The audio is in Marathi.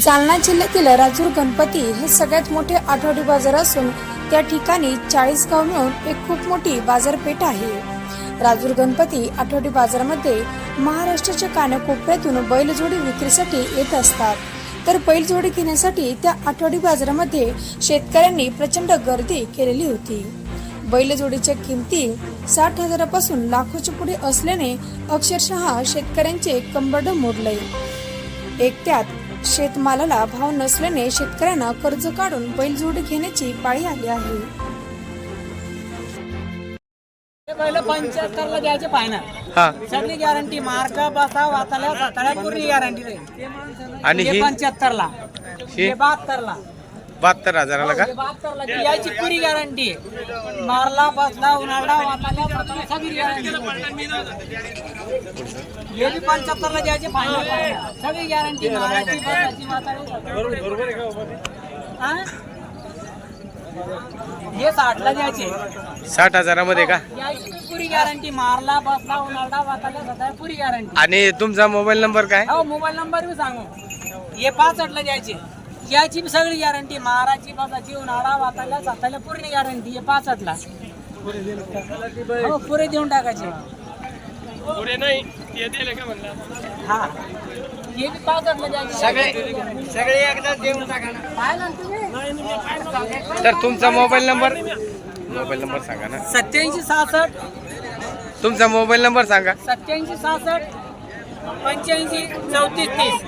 जालना जिल्ह्यातील राजूर गणपती हे सगळ्यात मोठे आठवडी बाजार असून त्या ठिकाणी चाळीस गाव मिळून एक खूप मोठी बाजारपेठ आहे. राजूर गणपती आठवडी बाजारामध्ये महाराष्ट्राच्या कानाकोपऱ्यातून बैलजोडी विक्रीसाठी येत असतात. तर बैलजोडी घेण्यासाठी त्या आठवडी बाजारामध्ये शेतकऱ्यांनी प्रचंड गर्दी केलेली होती. बैलजोडीच्या किमती साठ हजारापासून लाखोच्या पुढे असल्याने अक्षरशः शेतकऱ्यांचे कंबरड मोडले एकट्यात शेतमालाला भाव नसल्याने शेतकऱ्यांना कर्ज काढून बैलजोडी घेण्याची पाळी आली आहे. पहिलं पंच्याहत्तरला द्यायचे फायनल हा. सगळी गॅरंटी मार्क बसा वाताल्या साताळ्या पूर्ण गॅरंटी राहील आणि हे ही? पंच्याहत्तरला. ही? हे बहात्तरला. बहात्तर हजाराला का? याची पुरी गॅरंटी मारला बसला उन्हाळा सगळी गॅरंटी पंच्याहत्तरला द्यायचे फायनल सगळी गॅरंटी हे साठला द्यायचे. साठ हजारामध्ये का? पुरी गॅरंटी मारला बसला उन्हाळा साताळ्या पुरी गॅरंटी आणि तुमचा मोबाईल नंबर काय? हो मोबाईल नंबर बी सांगू. हे पाच द्यायचे. याची सगळी गॅरंटी माराची बसाची उन्हाळा वातायला सातायला पूर्ण गॅरंटी हे पाच अटला हो पुरे देऊन टाकायचे. हा. हे बी अटला द्यायचे सगळे सगळे एकदा देऊन टाका पाहिलं ना तुम्ही? तर तुमचा मोबाईल नंबर मोबाईल नंबर सांगा ना. सत्याऐंशी सहासष्ट. तुमचा मोबाईल नंबर सांगा. सत्याऐंशी सहासष्ट. पंच्याऐंशी चौतीस तीस.